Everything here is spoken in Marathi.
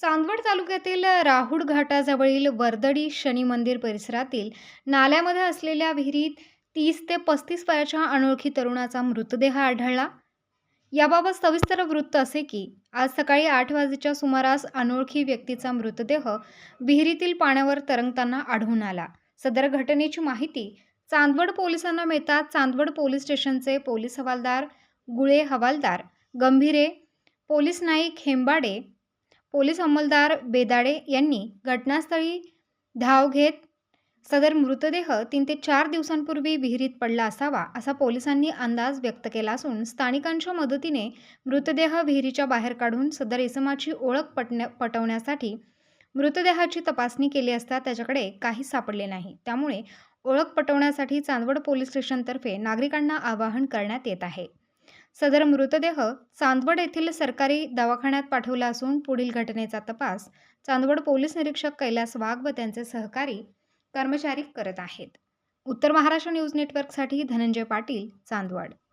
चांदवड तालुक्यातील राहुड घाटाजवळील वर्दडी शनी मंदिर परिसरातील नाल्यामध्ये असलेल्या विहिरीत तीस ते पस्तीस वयाच्या अनोळखी तरुणाचा मृतदेह आढळला. याबाबत सविस्तर वृत्त असे की आज सकाळी आठ वाजेच्या सुमारास अनोळखी व्यक्तीचा मृतदेह विहिरीतील पाण्यावर तरंगताना आढळून आला. सदर घटनेची माहिती चांदवड पोलिसांना मिळतात चांदवड पोलीस स्टेशनचे पोलीस हवालदार गुळे हवालदार गंभीरे पोलीस नाईक हेंबाडे पोलीस अंमलदार बेदाडे यांनी घटनास्थळी धाव घेत सदर मृतदेह तीन ते चार दिवसांपूर्वी विहिरीत पडला असावा असा पोलिसांनी अंदाज व्यक्त केला असून स्थानिकांच्या मदतीने मृतदेह विहिरीच्या बाहेर काढून सदर इसमाची ओळख पटण्या पटवण्यासाठी मृतदेहाची तपासणी केली असता त्याच्याकडे काही सापडले नाही. त्यामुळे ओळख पटवण्यासाठी चांदवड पोलीस स्टेशनतर्फे नागरिकांना आवाहन करण्यात येत आहे. सदर मृतदेह चांदवड येथील सरकारी दवाखान्यात पाठवला असून पुढील घटनेचा तपास चांदवड पोलीस निरीक्षक कैलास वाघ व त्यांचे सहकारी कर्मचारी करत आहेत. उत्तर महाराष्ट्र न्यूज नेटवर्कसाठी धनंजय पाटील चांदवड.